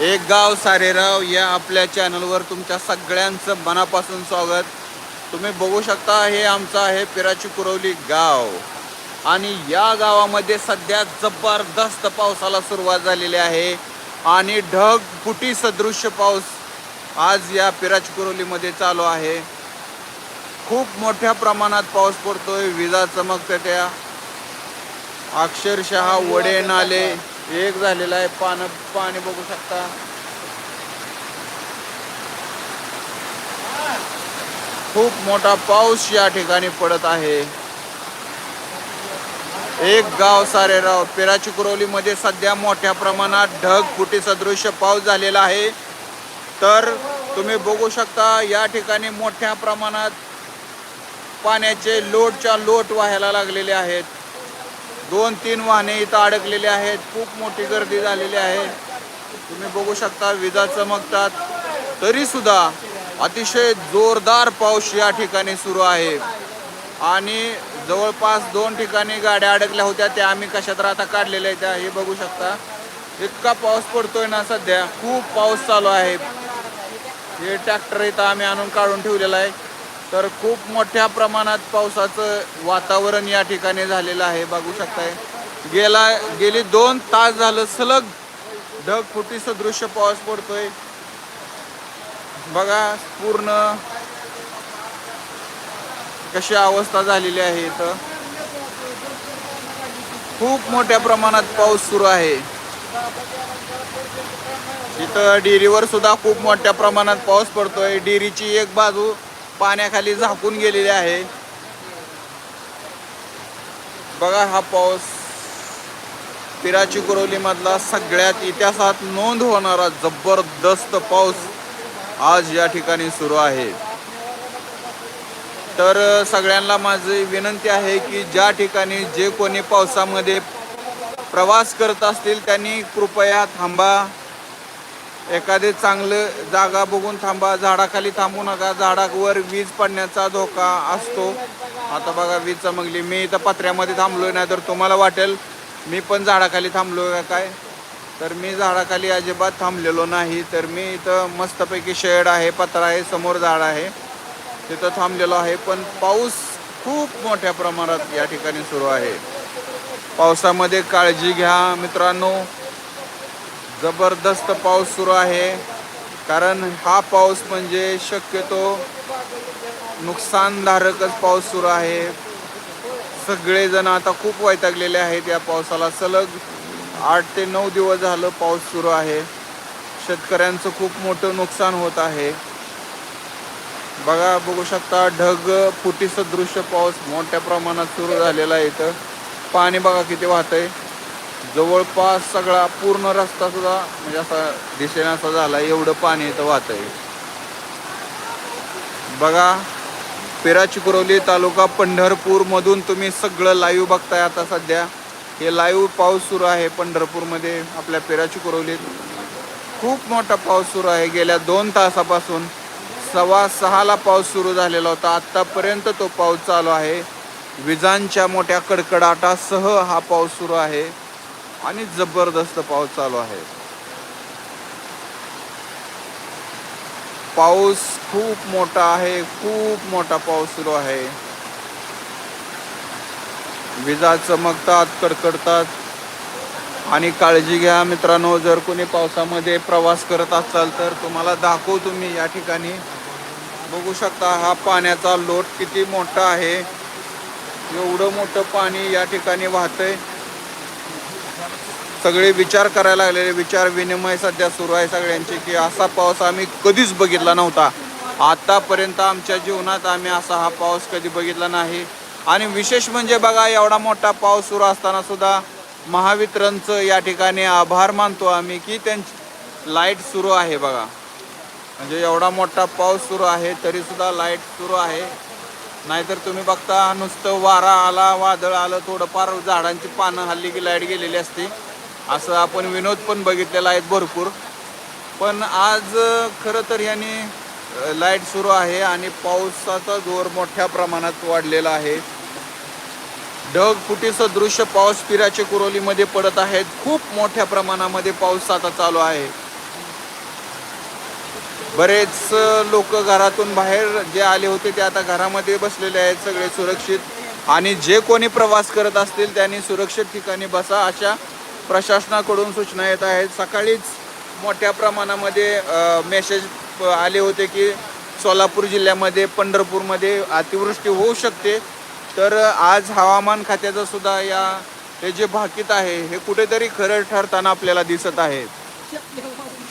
एक गाव सारेराव या आपल्या चॅनलवर तुमच्या सगळ्यांचं मनापासून स्वागत. तुम्ही बघू शकता हे आमचं आहे पिराची कुरवली गाव. आणि या गावामध्ये सध्या जबरदस्त पावसाला सुरुवात झालेली आहे. आणि ढग फुटी सदृश्य पाऊस आज या पिराची कुरवलीमध्ये चालू आहे. खूप मोठ्या प्रमाणात पाऊस पडतोय विजा चमकते त्या. अक्षरशः वडे नाले. एक झालेला आहे पान पाणी बघू शकता. खूप मोठा पाऊस या ठिकाणी पडत आहे. एक गाव सारेराव पेराची कुरवलीमध्ये सध्या मोठ्या प्रमाणात ढग फुटी सदृश पाऊस झालेला आहे. तर तुम्ही बघू शकता या ठिकाणी मोठ्या प्रमाणात पाण्याचे लोटच्या लोट व्हायला लागलेले आहेत. दोन तीन वाहने इथं अडकलेले आहेत. खूप मोठी गर्दी झालेली आहे. तुम्ही बघू शकता विजा चमकतात. तरी सुद्धा अतिशय जोरदार पाऊस या ठिकाणी सुरू आहे. आणि जवळपास दोन ठिकाणी गाड्या अडकल्या होत्या त्या आम्ही कशात आता काढलेल्या आहेत त्या हे बघू शकता. इतका पाऊस पडतोय ना सध्या. खूप पाऊस चालू आहे. हे ट्रॅक्टर इथं आम्ही आणून काढून ठेवलेला आहे. तर खूप मोठ्या प्रमाणात पावसाचं वातावरण या ठिकाणी झालेलं आहे बघू शकताय. गेला गेली दोन तास झालं सलग ढगफुटी दृश्य पाऊस पडतोय. बघा पूर्ण कशी अवस्था झालेली आहे इथं. खूप मोठ्या प्रमाणात पाऊस सुरू आहे. इथं डिरीवर सुद्धा खूप मोठ्या प्रमाणात पाऊस पडतोय. डिरीची एक बाजू पाण्याखाली झाकून गेलेली आहे. बघा हा पाऊस. पिराची कुरवली मधला सगळ्यात इतिहासात नोंद होणारा जबरदस्त पाऊस आज या ठिकाणी सुरू आहे. तर सगळ्यांना माझी विनंती आहे की ज्या ठिकाणी जे कोणी पावसामध्ये प्रवास करत असतील त्यांनी कृपया थांबा. एखादे चांगलं जागा बघून थांबा झाडाखाली थांबू नका. झाडावर वीज पडण्याचा धोका असतो. आता बघा वीज चमकली. मी इथं पत्र्यामध्ये थांबलोय नाही तर तुम्हाला वाटेल मी पण झाडाखाली थांबलोय का काय? तर मी झाडाखाली अजिबात थांबलेलो नाही. तर मी इथं मस्तपैकी शेड आहे पत्रा आहे समोर झाड आहे. तिथं थांबलेलो आहे. पण पाऊस खूप मोठ्या प्रमाणात या ठिकाणी सुरू आहे. पावसामध्ये काळजी घ्या मित्रांनो. जबरदस्त पाऊस सुरू आहे. कारण हा पाऊस म्हणजे शक्यतो नुकसानधारकच पाऊस सुरू आहे. सगळेजण आता खूप वैतागलेले आहेत या पावसाला. सलग आठ ते नऊ दिवस झालं पाऊस सुरू आहे. शेतकऱ्यांचं खूप मोठं नुकसान होत आहे. बघा बघू शकता ढग फुटी सदृश्य पाऊस मोठ्या प्रमाणात सुरू झालेला आहे इथं. पाणी बघा किती वाहतंय. जवळपास सगळा पूर्ण रस्ता सुद्धा म्हणजे असा दिसेनासा झाला एवढं पाणी इथं वाहत आहे बघा पेराची कुरवली तालुका पंढरपूर मधून तुम्ही सगळं लाईव्ह बघताय आता सध्या. हे लाईव्ह पाऊस सुरू आहे पंढरपूरमध्ये आपल्या पेराची कुरवलीत खूप मोठा पाऊस सुरू आहे. गेल्या दोन तासापासून सव्वा सहाला पाऊस सुरू झालेला होता. आत्तापर्यंत तो पाऊस चालू आहे. विजांच्या मोठ्या कडकडाटासह हा पाऊस सुरू आहे. आणि जबरदस्त पाऊस चालू आहे. पाऊस खूप मोठा आहे खूप मोठा पाऊस सुरू आहे. विजा चमकतात कडकडतात. आणि काळजी घ्या मित्रांनो जर कोणी पावसामध्ये प्रवास करत असाल तर तुम्हाला दाखवू तुम्ही या ठिकाणी. बघू शकता हा पाण्याचा लोट किती मोठा आहे. एवढं मोठं पाणी या ठिकाणी वाहतंय. सगळे विचार करायला लागलेले विचार विनिमय सध्या सुरू आहे सगळ्यांचे की असा पाऊस आम्ही कधीच बघितला नव्हता. आतापर्यंत आमच्या जीवनात आम्ही असा हा पाऊस कधी बघितला नाही. आणि विशेष म्हणजे बघा एवढा मोठा पाऊस सुरू असताना सुद्धा महावितरणचं या ठिकाणी आभार मानतो आम्ही की त्यांची लाइट सुरू आहे बघा. म्हणजे एवढा मोठा पाऊस सुरू आहे तरी सुद्धा लाइट सुरू आहे. नाहीतर तुम्ही बघता नुसतं वारा आला वादळ आलं थोडंफार झाडांची पानं हल्ली की लाइट गेलेली असते. असं आपण विनोद पण बघितलेला आहेत भरपूर. पण आज खरं तर यांनी लाइट सुरू आहे आणि पावसाचा जोर मोठ्या प्रमाणात वाढलेला आहे. ढग फुटीचं दृश्य पाऊस पिराचे कुरोलीमध्ये पडत आहेत. खूप मोठ्या प्रमाणामध्ये पाऊस आता चालू आहे. बरेच लोक घरातून बाहेर जे आले होते ते आता घरामध्ये बसलेले आहेत सगळे सुरक्षित. आणि जे कोणी प्रवास करत असतील त्यांनी सुरक्षित ठिकाणी बसा. अशा प्रशासनाकडून सूचना येत आहेत. सकाळीच मोठ्या प्रमाणामध्ये मेसेज आले होते की सोलापूर जिल्ह्यामध्ये पंढरपूरमध्ये अतिवृष्टी होऊ शकते. तर आज हवामान खात्याचं सुद्धा या हे जे भाकीत आहे हे कुठेतरी खरं ठरताना आपल्याला दिसत आहे.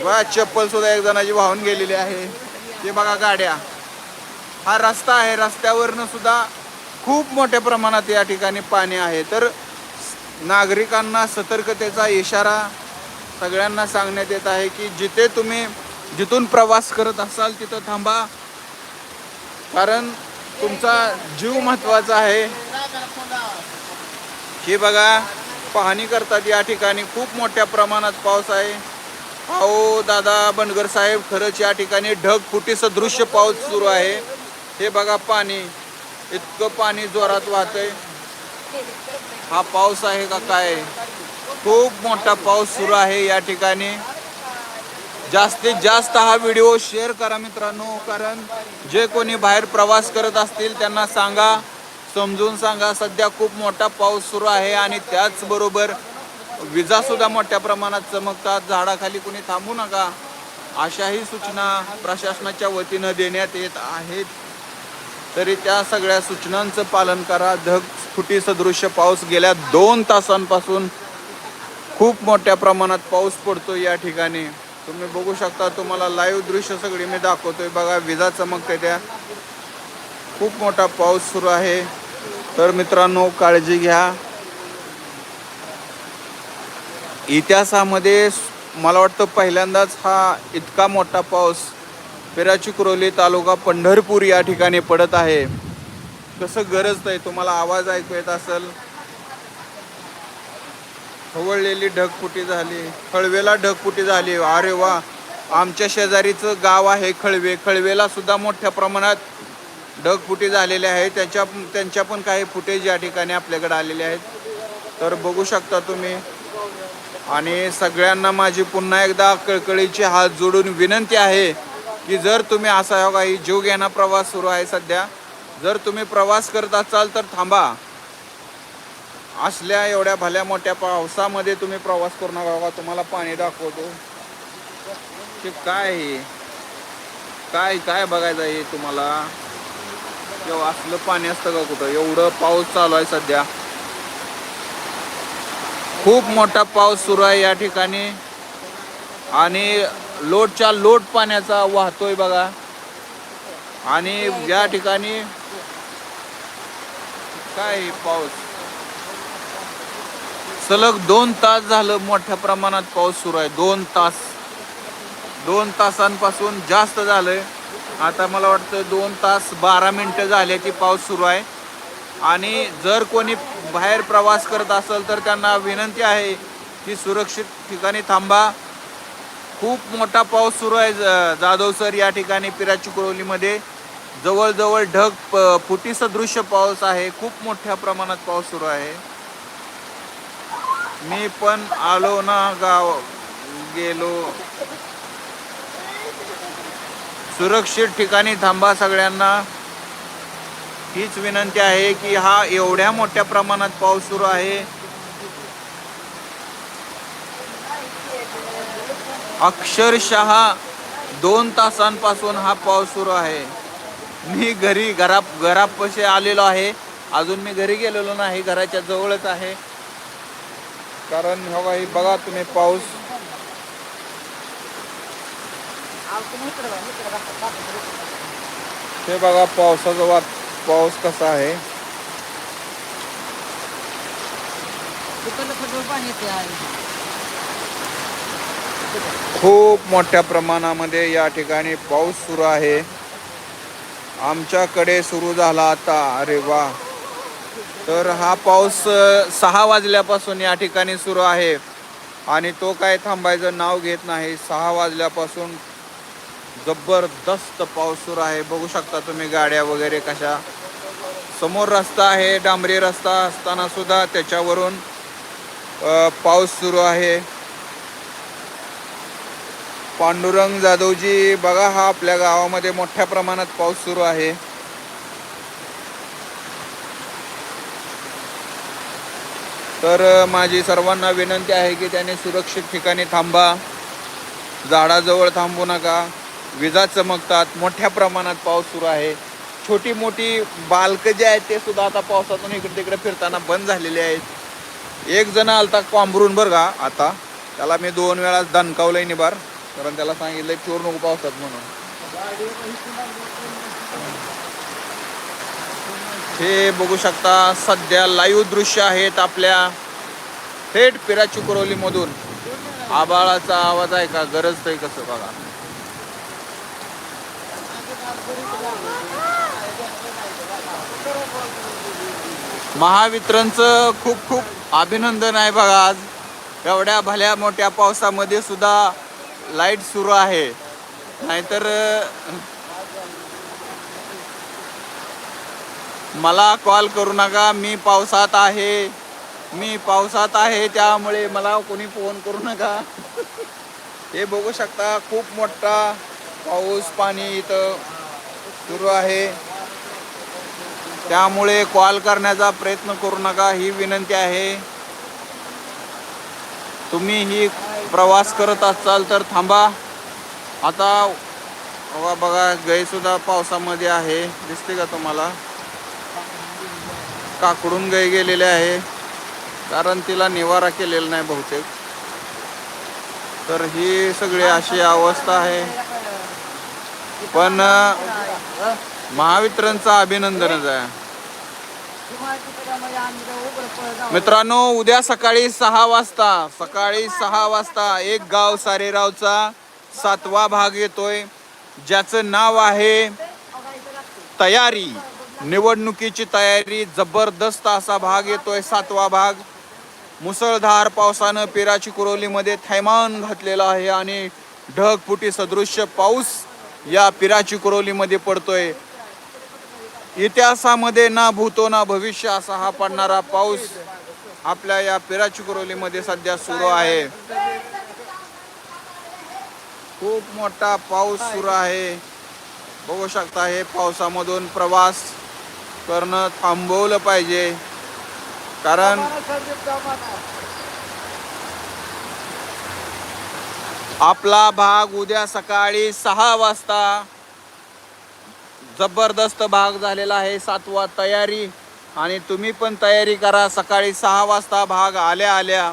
बघा चप्पल सुद्धा एक जणाची वाहून गेलेली आहे. हे बघा गाड्या. हा रस्ता आहे. रस्त्यावरनं सुद्धा खूप मोठ्या प्रमाणात या ठिकाणी पाणी आहे. तर नागरिकांना सतर्कतेचा इशारा सगळ्यांना सांगण्यात येत आहे की जिथे तुम्ही जिथून प्रवास करत असाल तिथं थांबा. कारण तुमचा जीव महत्त्वाचा आहे. हे बघा पाहणी करतात या ठिकाणी खूप मोठ्या प्रमाणात पाऊस आहे. अहो दादा बनगर साहेब खरंच या ठिकाणी ढगफुटी सदृश्य पाऊस सुरू आहे. हे बघा पाणी इतकं पाणी जोरात वाहतंय. हा पाऊस आहे का काय? खूप मोठा पाऊस सुरू आहे या ठिकाणी. जास्तीत जास्त हा व्हिडिओ शेअर करा मित्रांनो कारण जे कोणी बाहेर प्रवास करत असतील त्यांना सांगा समजून सांगा. सध्या खूप मोठा पाऊस सुरू आहे आणि त्याचबरोबर विजा सुद्धा मोठ्या प्रमाणात चमकतात. झाडाखाली कोणी थांबू नका. अशाही सूचना प्रशासनाच्या वतीनं देण्यात येत आहेत. तरी त्या सगळ्या सूचनांचं पालन करा. फुटी सदृश्य पाऊस गेल्या दोन तासांपासून खूप मोठ्या प्रमाणात पाऊस पडतो या ठिकाणी. तुम्ही बघू शकता तुम्हाला लाईव्ह दृश्य सगळी मी दाखवतोय. बघा विजा चमकते त्या. खूप मोठा पाऊस सुरू आहे. तर मित्रांनो काळजी घ्या. इतिहासामध्ये मला वाटतं पहिल्यांदाच हा इतका मोठा पाऊस पेराचिकुरोली तालुका पंढरपूर या ठिकाणी पडत आहे. कसं गरज आहे? तुम्हाला आवाज ऐकू येत असेल. खवळलेली ढगपुटी झाली. खळवेला ढगफुटी झाली. अरे वा! आमच्या शेजारीचं गाव आहे खळवे. खळवेला सुद्धा मोठ्या प्रमाणात ढगफुटी झालेले आहे. त्याच्या त्यांच्या पण काही फुटेज या ठिकाणी आपल्याकडे आलेले आहेत. तर बघू शकता तुम्ही. आणि सगळ्यांना माझी पुन्हा एकदा कळकळीची हात जोडून विनंती आहे की जर तुम्ही असा काही जीव घेणा प्रवास सुरू आहे सध्या जर तुम्ही प्रवास करत असाल तर थांबा. असल्या एवढ्या भल्या मोठ्या पावसामध्ये तुम्ही प्रवास करू नका बाबा तुम्हाला पाणी दाखवतो. ते काय आहे? काय काय बघायचं आहे तुम्हाला? किंवा असलं पाणी असतं का कुठं? एवढं पाऊस चालू आहे सध्या. खूप मोठा पाऊस सुरू आहे या ठिकाणी. आणि लोटच्या लोट पाण्याचा वाहतोय बघा. आणि या ठिकाणी काय पाऊस? सलग दोन तास झालं मोठ्या प्रमाणात पाऊस सुरू आहे. दोन तास. दोन तासांपासून जास्त झालंय. आता मला वाटतं दोन तास बारा मिनटं झाल्याची पाऊस सुरू आहे. आणि जर कोणी बाहेर प्रवास करत असेल तर त्यांना विनंती आहे की सुरक्षित ठिकाणी थांबा. खूप मोठा पाऊस सुरू आहे ज- जाधव सर या ठिकाणी पिराचिकुरोलीमध्ये जवळजवळ ढग फुटी सदृश्य पाऊस आहे. खूप मोठ्या प्रमाणात पाऊस सुरू आहे. मी पण आलो ना गाव गेलो. सुरक्षित ठिकाणी थांबा सगळ्यांना. हीच विनंती आहे की हा एवढ्या मोठ्या प्रमाणात पाऊस सुरू आहे. अक्षरशः दोन तासांपासून हा पाऊस सुरू आहे. मी घरी घरा घरापाशी आलेलो आहे. अजून मी घरी गेलेलो नाही घराच्या जवळच आहे. कारण हो ही बघा तुम्ही पाऊस. हे बघा पावसाचा वात पाऊस कसा आहे. खूप मोठ्या प्रमाणामध्ये या ठिकाणी पाऊस सुरू आहे. आमच्याकडे सुरू झाला आता. अरे वा. तर हा पाऊस सहा वाजल्यापासून या ठिकाणी सुरू आहे. आणि तो काय थांबायचं नाव घेत नाही. सहा वाजल्यापासून जबरदस्त पाऊस सुरू आहे. बघू शकता तुम्ही गाड्या वगैरे कशा. समोर रस्ता आहे डांबरी रस्ता असताना सुद्धा त्याच्यावरून पाऊस सुरू आहे. पांडुरंग जाधवजी बघा हा आपल्या गावामध्ये मोठ्या प्रमाणात पाऊस सुरू आहे. तर माझी सर्वांना विनंती आहे की त्याने सुरक्षित ठिकाणी थांबा. झाडाजवळ थांबू नका. विजा चमकतात. मोठ्या प्रमाणात पाऊस सुरू आहे. छोटी मोठी बालक जे आहेत ते सुद्धा आता पावसातून इकडे तिकडे फिरताना बंद झालेले आहेत. एक जण आलता पांभरून बरं का आता. त्याला मी दोन वेळा दणकावलंय निबार. कारण त्याला सांगितलंय चोर नको पावसात म्हणून. हे बघू शकता सध्या लाईव्ह दृश्य आहेत आपल्या थेट पिराची मधून. आबाळाचा आवाज आहे का? गरज आहे कसं बघा. महावितरणचं खूप खूप अभिनंदन आहे बघा आज. एवढ्या भल्या मोठ्या पावसामध्ये सुद्धा लाइट सुरू आहे. नाहीतर मला कॉल करू नका. मी पावसात आहे. मी पावसात आहे त्यामुळे मला कोणी फोन करू नका. हे बघू शकता खूप मोठा पाऊस पाणी इथं सुरू आहे. त्यामुळे कॉल करण्याचा प्रयत्न करू नका. ही विनंती आहे. तुम्ही ही प्रवास करत असाल तर थांबा. आता बघा बघा गैसुद्धा पावसामध्ये आहे. दिसते का तुम्हाला? काकडून गाई गेलेले आहे. कारण तिला निवारा केलेला नाही बहुतेक. तर ही सगळी अशी अवस्था आहे. पण महावितरणचं अभिनंदनच आहे. मित्रांनो उद्या सकाळी सहा वाजता सकाळी सहा वाजता एक गाव सारेरावचा सातवा भाग येतोय ज्याचं नाव आहे तयारी. निवडणुकीची तयारी जबरदस्त असा भाग येतोय सातवा भाग. मुसळधार पावसानं पेराची कुरोलीमध्ये थैमान घातलेला आहे आणि ढगफुटी सदृश्य पाऊस या पिराची कुरोलीमध्ये पडतोय. इतिहासामध्ये ना भूतो ना भविष्य असा हा पडणारा पाऊस आपल्या या पिराची सध्या सुरू आहे. खूप मोठा पाऊस सुरू आहे. बघू शकता हे पावसामधून प्रवास करणं थांबवलं पाहिजे. कारण आपला भाग उद्या सकाळी सहा वाजता जबरदस्त भाग झालेला आहे. सातवा तयारी. आणि तुम्ही पण तयारी करा. सकाळी सहा वाजता भाग आल्या आल्या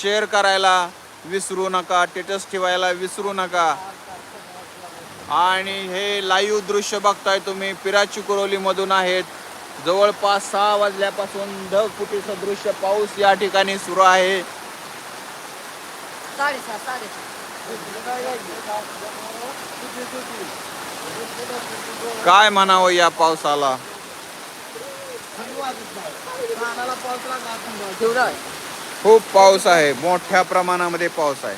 शेअर करायला विसरू नका. स्टेटस ठेवायला विसरू नका. आणि हे लाईव्ह दृश्य बघताय तुम्ही. पिराची कुरोलीमधून आहेत. जवळपास सहा वाजल्यापासून ढगफुटी दृश्य पाऊस या ठिकाणी सुरू आहे. साडेसहा साडेसात काय म्हणावं या पावसाला? खूप पाऊस आहे. मोठ्या प्रमाणामध्ये पाऊस आहे.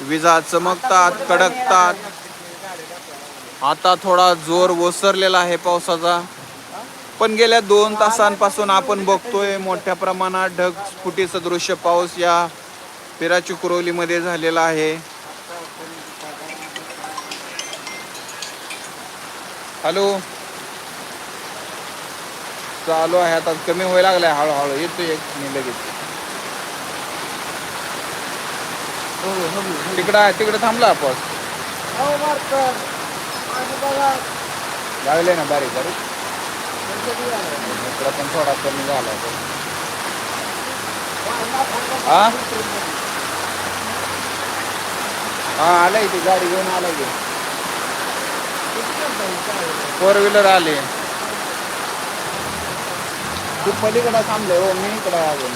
विजा चमकतात कडकतात. आता थोडा जोर ओसरलेला आहे पावसाचा. पण गेल्या दोन तासांपासून आपण बघतोय मोठ्या प्रमाणात ढग फुटीचं सदृश्य पाऊस या पिराची कुरोलीमध्ये झालेला आहे. हॅलो. चालू आहे आता कमी व्हायला लागलाय हळूहळू. येतो एक मी लगेच. तिकडं आहे तिकडं थांबला पाऊस लागले ना बारीक बारीक? इकडं पण थोडा कमी झाला हा? हा आलाय ती गाडी घेऊन आलाय. फोर व्हीलर आले. तू पलीकडं थांबले हो मी इकडं अजून.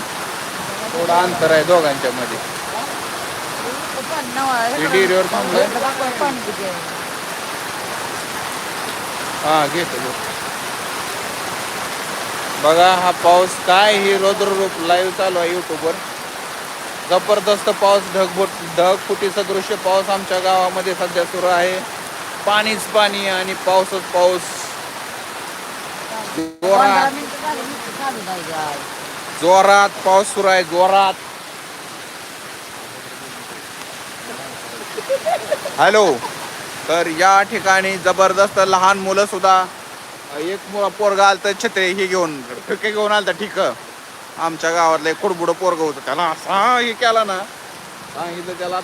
थोडं अंतर आहे दोघांच्या मध्ये. इंटिरियर थांबलोय. हा घेतो घेतो. बघा हा पाऊस काय ही रौद्र रूप लाईव्ह चालू आहे युट्यूबवर जबरदस्त पाऊस ढगबोट ढगफुटी सदृश्य पाऊस आमच्या गावामध्ये सध्या सुरू आहे. पाणीच पाणी आणि पाऊसच पाऊस. जोरात. जोरात पाऊस सुरू आहे जोरात. हॅलो. तर या ठिकाणी जबरदस्त लहान मुलं सुद्धा एक मु- पोरगा आलं तर छत्रे हे घेऊन ठिके घेऊन आलं ठीक. आमच्या गावातलं एक कुडबुडं पोरग होतं त्याला असा हे केला ना सांगितलं त्याला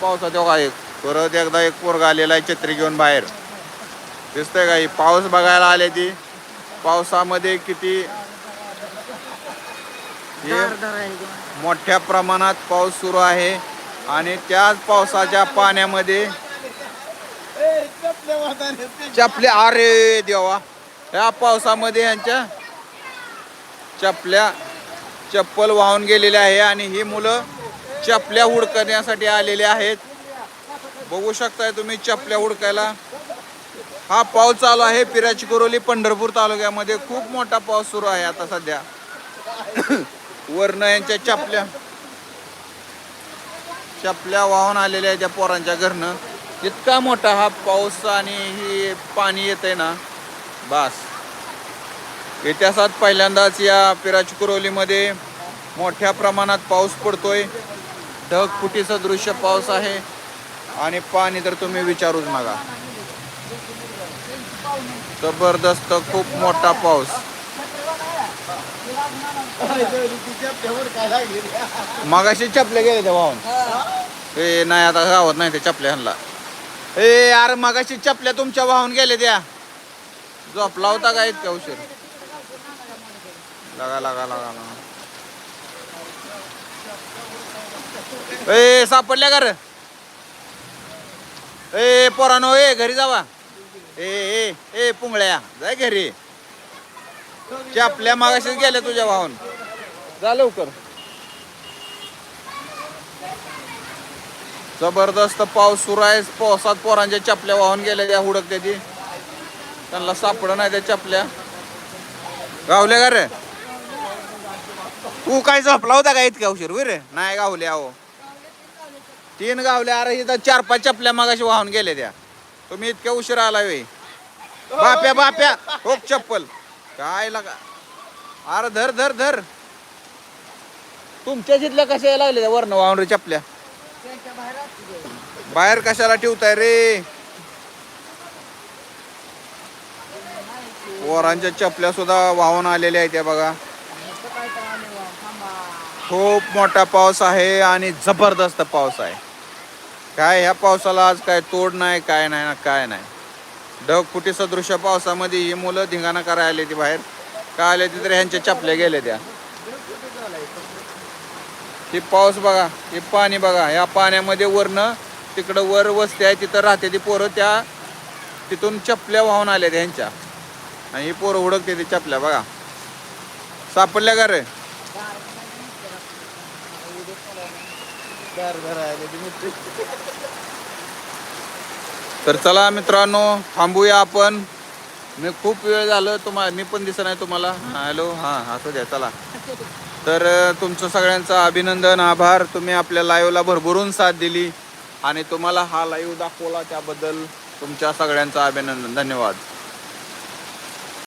पावसाच्या पे- एक परत एकदा एक पोरगा आलेला आहे छत्री घेऊन बाहेर. दिसतंय का ही? पाऊस बघायला आले ती. पावसामध्ये किती हे मोठ्या प्रमाणात पाऊस सुरू आहे आणि त्याच पावसाच्या पाण्यामध्ये चपल्या अरे देवा. या पावसामध्ये यांच्या चपल्या चप्पल वाहून गेलेल्या आहे आणि ही मुलं चपल्या हुडकण्यासाठी आलेले आहेत. बघू शकताय तुम्ही चपल्या उडकायला. हा पाऊस चालू आहे पिराची कोरोली पंढरपूर तालुक्यामध्ये. खूप मोठा पाऊस सुरू आहे आता सध्या. वरनं यांच्या चपल्या. चपल्या वाहून आलेल्या आहेत त्या पोरांच्या घरनं. इतका मोठा हा पाऊस आणि ही पाणी येत आहे ना. बास. इतिहासात पहिल्यांदाच या पिराची कुरोलीमध्ये मोठ्या प्रमाणात पाऊस पडतोय. ढगफुटीचं दृश्य पाऊस आहे. आणि पाणी तर तुम्ही विचारूच नका जबरदस्त खूप मोठा पाऊस. मगाशी चपल्या गेले त्या वाहून ए नाही आता गावात नाही ते चपल्या ह्यांना. ए अरे मगाशी चपल्या तुमच्या वाहून गेले त्या. झोपला होता का इतक्या उशीर? लगा लगा लगा लगा. ए सापडल्या का रे? ए पोरानो ए घरी जावा. ए ए ए पुंगळ्या जाय घरी. चपल्या मागाशीच गेल्या तुझ्या वाहून जा लवकर. जबरदस्त पाऊस सुरू आहे. पावसात पोरांच्या चपल्या वाहून गेल्या त्या हुडकत्या ती. त्यांना सापड नाही त्या चपल्या. गावल्या का रे? तू काय झोपला होता का इतक्या उशीर? रे? नाही गावले अहो तीन गावल्या अरे इथं चार पाच चपल्या मागाशी वाहून गेल्या त्या. तुम्ही इतक्या उशीर आला वे बाप्या बाप्या हो चप्पल. काय लगा अरे धर धर धर. तुमच्या जिथल्या कशा यायला लागल्या त्या वरनं वाहून रे चपल्या? बाहेर कशाला ठेवताय रे? वरांच्या चपल्या सुद्धा वाहून आलेल्या आहेत त्या बघा. खूप मोठा पाऊस आहे आणि जबरदस्त पाऊस आहे. काय ह्या पावसाला आज काय तोड नाही काय नाही ना काय नाही. ढगफुटी सदृश्य पावसामध्ये ही मुलं धिंगाणा करायला आली ती बाहेर. काय आले ती तर ह्यांच्या चपल्या गेल्या त्या. ही पाऊस बघा हे पाणी बघा या पाण्यामध्ये वरनं तिकडं वर वस्ती आहे तिथं राहते ती पोरं त्या तिथून चपल्या वाहून आल्या त्यांच्या आणि ही पोरं उडकते ती चपल्या बघा. सापडल्या का रे? तर चला मित्रांनो थांबूया आपण. मी खूप वेळ झालं तुम्हाला मी पण दिसत नाही तुम्हाला. हॅलो? हां असू द्या चला. तर तुमचं सगळ्यांचं अभिनंदन आभार. तुम्ही आपल्या लाईव्हला भरभरून साथ दिली. आणि तुम्हाला हा लाईव्ह दाखवला त्याबद्दल तुमच्या सगळ्यांचं अभिनंदन. धन्यवाद.